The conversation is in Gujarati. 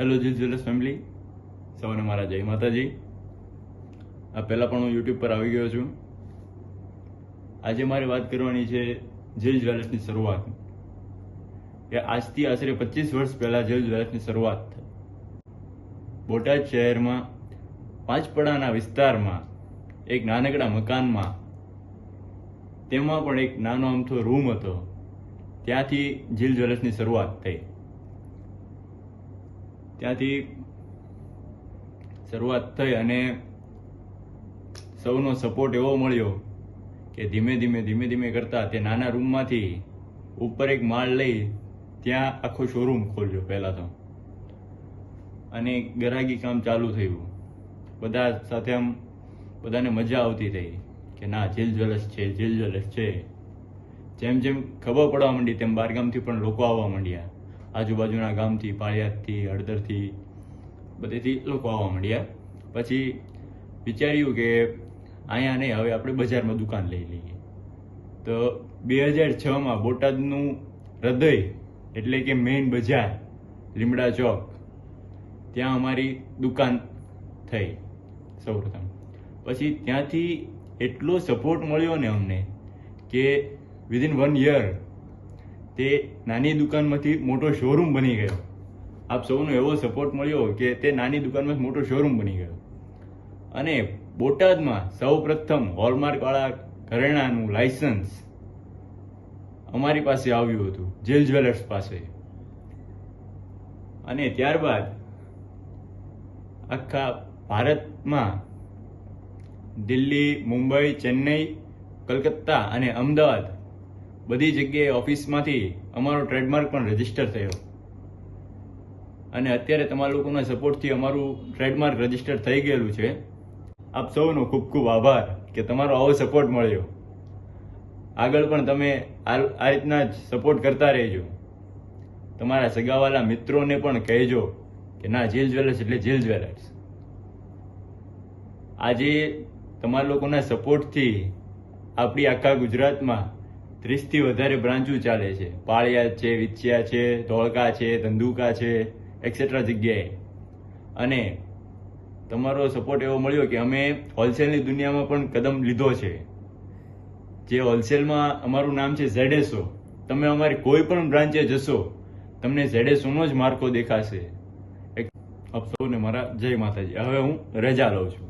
હેલો જીલ જ્વેલર્સ ફેમિલી સૌને મારા જય માતાજી. આ પહેલાં પણ હું યુટ્યુબ પર આવી ગયો છું. આજે મારે વાત કરવાની છે જેલ જ્વેલર્સની શરૂઆત. કે આજથી આશરે પચીસ વર્ષ પહેલાં જેલ જ્વેલર્સની શરૂઆત થઈ. બોટાદ શહેરમાં પાંચપડાના વિસ્તારમાં, એક નાનકડા મકાનમાં, તેમાં પણ એક નાનો અમથો રૂમ હતો. ત્યાંથી જીલ જ્વેલર્સની શરૂઆત થઈ. ત્યાંથી શરૂઆત થઈ અને સૌનો સપોર્ટ એવો મળ્યો કે ધીમે ધીમે ધીમે ધીમે કરતા તે નાના રૂમમાંથી ઉપર એક માળ લઈ ત્યાં આખો શોરૂમ ખોલ્યો પહેલાં તો. અને ગરાગી કામ ચાલુ થયું. બધા સાથે આમ બધાને મજા આવતી થઈ કે ના, જેલ જ્વેલર્સ છે, જેલ જ્વેલર્સ છે. જેમ જેમ ખબર પડવા માંડી તેમ બહારગામથી પણ લોકો આવવા માંડ્યા. આજુબાજુના ગામથી, પાળિયાદથી, હળદરથી બધેથી લોકો આવવા માંડ્યા. પછી વિચાર્યું કે અહીંયા નહીં, હવે આપણે બજારમાં દુકાન લઈ લઈએ. તો બે હજાર છમાં બોટાદનું હૃદય એટલે કે મેઇન બજાર, લીમડા ચોક, ત્યાં અમારી દુકાન થઈ સૌપ્રથમ. પછી ત્યાંથી એટલો સપોર્ટ મળ્યો ને અમને કે વિધિન વન યર તે નાની દુકાનમાંથી મોટો શોરૂમ બની ગયો. આપ સૌનો એવો સપોર્ટ મળ્યો કે તે નાની દુકાનમાં મોટો શોરૂમ બની ગયો. અને બોટાદમાં સૌ પ્રથમ હોલમાર્ક વાળા ઘરેણાનું લાયસન્સ અમારી પાસે આવ્યું હતું જેલ જ્વેલર્સ પાસે. અને ત્યારબાદ આખા ભારતમાં દિલ્હી, મુંબઈ, ચેન્નઈ, કલકત્તા અને અમદાવાદ બધી જગ્યાએ ઓફિસમાંથી અમારો ટ્રેડમાર્ક પણ રજિસ્ટર થયો. અને અત્યારે તમારા લોકોના સપોર્ટથી અમારું ટ્રેડમાર્ક રજિસ્ટર થઈ ગયેલું છે. આપ સૌનો ખૂબ ખૂબ આભાર કે તમારો આવો સપોર્ટ મળ્યો. આગળ પણ તમે આ રીતના જ સપોર્ટ કરતા રહેજો. તમારા સગાવાલા મિત્રોને પણ કહેજો કે ના, જેલ જ્વેલર્સ એટલે જેલ જ્વેલર્સ. આજે તમારા લોકોના સપોર્ટથી આપણી આખા ગુજરાતમાં ત્રીસથી વધારે બ્રાન્ચો ચાલે છે. પાળિયા છે વિછિયા છે, ધોળકા છે, ધંધુકા છે એક્સેટ્રા જગ્યાએ. અને તમારો સપોર્ટ એવો મળ્યો કે અમે હોલસેલની દુનિયામાં પણ કદમ લીધો છે. જે હોલસેલમાં અમારું નામ છે ઝેડેસો. તમે અમારી કોઈ પણ બ્રાન્ચે જશો, તમને ઝેડેસોનો જ માર્કો દેખાશે. અપસો સૌને મારા જય માતાજી. હવે હું રજા લઉં છું.